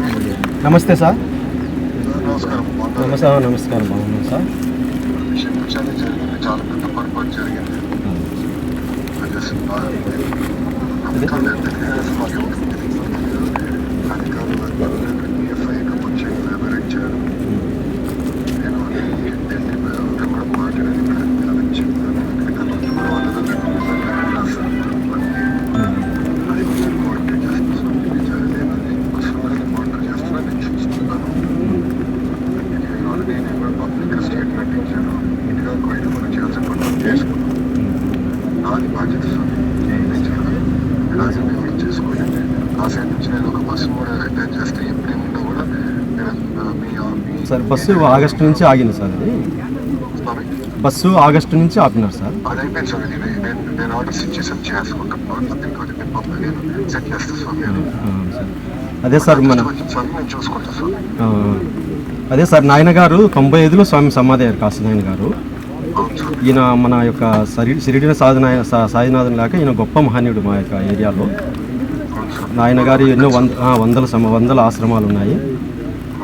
నమస్తే సార్ నమస్కారం మొన్న నమస్తే నమస్కారం బాగున్నాం సార్ క్షమించాలి జరిగింది చాలా పెద్ద పొరపాటు జరిగింది అది అసలు బాగా అధికారులు ఎందుకు చేయాల్సి మాకు ఎవరికి తెలియదు. అధికారులు ఎఫ్ఐ కమిట్ చేయడం ఎవరైనా సార్ బస్సు ఆగస్టు నుంచి ఆగింది సార్ అది బస్సు ఆగస్టు నుంచి ఆపినారు సార్. అది సార్ అదే సార్ మన అదే సార్ నాయన గారు తొంభై ఐదులో స్వామి సమాధి అయ్యారు కాశీ నాయన గారు. ఈయన మన యొక్క సరి సిరిడిన సాధన సా- సాయినాథన్ లాగా ఈయన గొప్ప మహనీయుడు మా యొక్క ఏరియాలో. నాయన గారు ఎన్నో వంద వందల సమ వందల ఆశ్రమాలు ఉన్నాయి.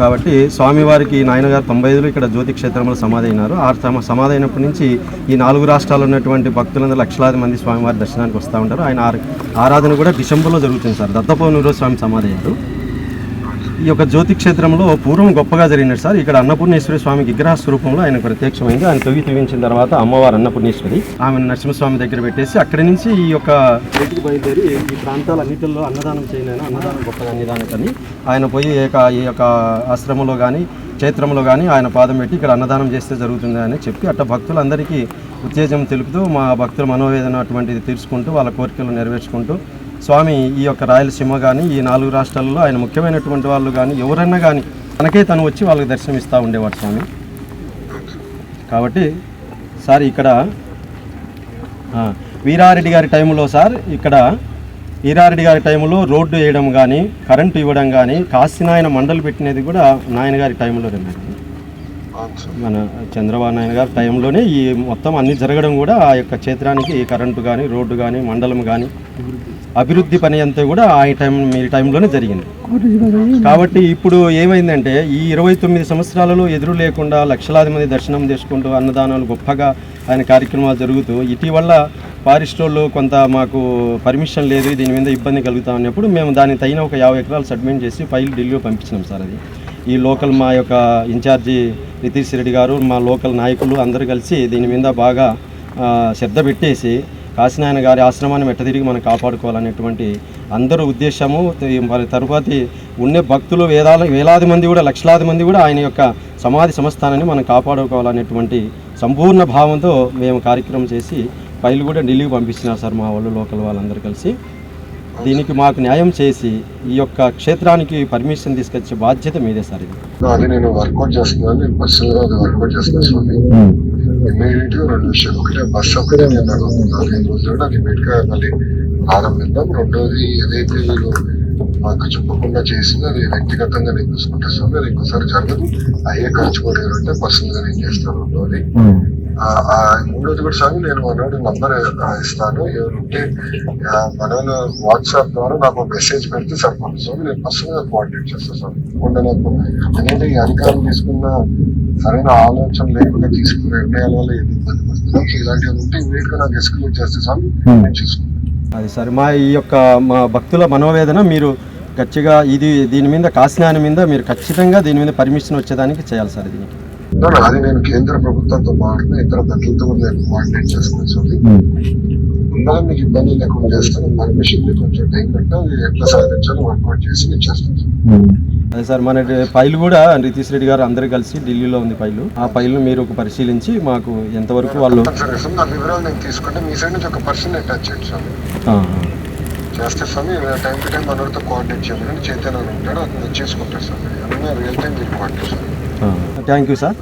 కాబట్టి స్వామివారికి నాయనగారు తొంభై ఐదులో ఇక్కడ జ్యోతి క్షేత్రంలో సమాధి అయినారు. ఆ తమ సమాధి అయినప్పటి నుంచి ఈ నాలుగు రాష్ట్రాల్లో ఉన్నటువంటి భక్తులందరూ లక్షలాది మంది స్వామివారి దర్శనానికి వస్తూ ఉంటారు. ఆయన ఆరాధన కూడా డిసెంబర్లో జరుగుతుంది సార్. దత్తపౌర్ణమిలో స్వామి సమాధి అయ్యారు. ఈ యొక్క జ్యోతి క్షేత్రంలో పూర్వం గొప్పగా జరిగినది సార్. ఇక్కడ అన్నపూర్ణేశ్వరి స్వామి విగ్రహ స్వరూపంలో ఆయన ప్రత్యక్షమైంది ఆయన తొవి తవ్వించిన తర్వాత అమ్మవారు అన్నపూర్ణేశ్వరి ఆమె నరసింహస్వామి దగ్గర పెట్టేసి అక్కడి నుంచి ఈ యొక్క బయటికి బయలుదేరి ఈ ప్రాంతాలన్నిటిలో అన్నదానం చేయలేను అన్నదానం గొప్పగా అన్నదానికని ఆయన పోయి యొక్క ఈ యొక్క ఆశ్రమంలో కానీ క్షేత్రంలో కానీ ఆయన పాదం పెట్టి ఇక్కడ అన్నదానం చేస్తే జరుగుతుంది అని చెప్పి అట్ట భక్తులందరికీ ఉత్తేజం తెలుపుతూ మా భక్తుల మనోవేదన అటువంటిది తీర్చుకుంటూ వాళ్ళ కోరికలు నెరవేర్చుకుంటూ స్వామి ఈ యొక్క రాయలసీమ కానీ ఈ నాలుగు రాష్ట్రాలలో ఆయన ముఖ్యమైనటువంటి వాళ్ళు కానీ ఎవరన్నా కానీ తనకే తను వచ్చి వాళ్ళకి దర్శనం ఇస్తూ ఉండేవాడు స్వామి. కాబట్టి సార్ ఇక్కడ వీరారెడ్డి గారి టైంలో సార్ ఇక్కడ వీరారెడ్డి గారి టైంలో రోడ్డు వేయడం కానీ కరెంటు ఇవ్వడం కానీ కాశీనాయన మండలి పెట్టినది కూడా నాయన గారి టైంలో మేడం. మన చంద్రబాబు నాయుడు గారి టైంలోనే ఈ మొత్తం అన్ని జరగడం కూడా ఆ యొక్క క్షేత్రానికి కరెంటు కానీ రోడ్డు కానీ మండలం కానీ అభివృద్ధి పని అంతా కూడా ఆ టైం మీ టైంలోనే జరిగింది. కాబట్టి ఇప్పుడు ఏమైందంటే ఈ ఇరవై తొమ్మిది సంవత్సరాలలో ఎదురు లేకుండా లక్షలాది మంది దర్శనం చేసుకుంటూ అన్నదానాలు గొప్పగా ఆయన కార్యక్రమాలు జరుగుతూ ఇటీవల ఫారెస్ట్ వాళ్ళు కొంత మాకు పర్మిషన్ లేదు దీని మీద ఇబ్బంది కలుగుతా ఉన్నప్పుడు మేము దానికి తగిన ఒక యాభై ఎకరాలు సబ్మిట్ చేసి ఫైల్ ఢిల్లీలో పంపించినాం సార్ అది. ఈ లోకల్ మా యొక్క ఇన్ఛార్జి నితీష్ రెడ్డి గారు మా లోకల్ నాయకులు అందరూ కలిసి దీని మీద బాగా శ్రద్ధ పెట్టేసి కాశీనాయన గారి ఆశ్రమాన్ని మెట్ట తిరిగి మనం కాపాడుకోవాలనేటువంటి అందరూ ఉద్దేశము. మరి తరువాతి ఉండే భక్తులు వేదాల వేలాది మంది కూడా లక్షలాది మంది కూడా ఆయన యొక్క సమాధి సంస్థానాన్ని మనం కాపాడుకోవాలనేటువంటి సంపూర్ణ భావంతో మేము కార్యక్రమం చేసి ఫైల్ కూడా ఢిల్లీకి పంపిస్తున్నారు సార్ మా వాళ్ళు లోకల్ వాళ్ళందరూ కలిసి. దీనికి మాకు న్యాయం చేసి ఈ యొక్క క్షేత్రానికి పర్మిషన్ తీసుకొచ్చే బాధ్యత మీదే సార్ ఇది. అది నేను చేస్తున్నాను వర్కౌట్ చేస్తున్నాను మెయిన్ రెండు విషయాలు. ఒకటే బస్ ఒకటే నేను అడుగుతున్నాను ఐదు రోజులు అది ఇమీడియట్గా మళ్ళీ ప్రారంభిద్దాం. రెండోది ఏదైతే వీళ్ళు మాకు చెప్పకుండా చేసింది అది వ్యక్తిగతంగా నేను చూసుకుంటాను నేను ఇంకోసారి జరగదు. అయ్యే ఖర్చు కూడా ఏమంటే పర్సనల్గా నేను చేస్తాను రెండోది మూడోది కూడా స్వామి నేను మనోడు నంబర్ ఇస్తాను. ఎవరుంటే ఆ, మనోడు వాట్సాప్ ద్వారా నాకు మెసేజ్ పెడితే సరిపోతుంది స్వామి నేను పర్సనల్గా కోఆర్డినేట్ చేస్తాను స్వామి తప్పకుండా నాకు ఈ అధికారం తీసుకున్న సరైన ఆలోచన లేకుండా తీసుకున్న నిర్ణయాల వల్ల ఏది ఇబ్బంది పడుతున్నాం సో ఇలాంటివి ఉంటే ఇమీడియట్గా నాకు ఎస్కలేట్ చేస్తే స్వామి నేను చూసుకుంటాను. అది సార్ మా ఈ యొక్క మా భక్తుల మనోవేదన మీరు గట్టిగా ఇది దీని మీద కాశీనాయన మీద మీరు ఖచ్చితంగా దీని మీద పర్మిషన్ వచ్చేదానికి చేయాలి సార్ దీనికి అది నేను కేంద్ర ప్రభుత్వంతో మాట్లాడిన ఇతర కూడా నేను కోఆర్డినేట్ చేస్తున్నాను స్వామి ఉండాలి మీకు ఇబ్బంది లేకుండా చేస్తాను. పర్మిషన్ కొంచెం టైం పెట్టా ఎట్లా సాధించాలో వర్కౌట్ చేసి నేను చేస్తాను. సార్. అదే సార్ మన ఫైల్ కూడా నితీష్ రెడ్డి గారు అందరూ కలిసి ఢిల్లీలో ఉంది ఫైలు. ఆ ఫైల్ను మీరు ఒక పరిశీలించి మాకు ఎంతవరకు వాళ్ళు వివరాలు నేను తీసుకుంటే మీ సైడ్ నుంచి ఒక పర్సన్ అటాచ్ చేయండి చేస్తే స్వామి టైం టు టైం మనతో కోఆర్డినేట్ చేయమని చైతన్య ఉంటాడు అది రియల్ టైం మీరు కోఆర్డినేట్ థ్యాంక్ యూ సార్.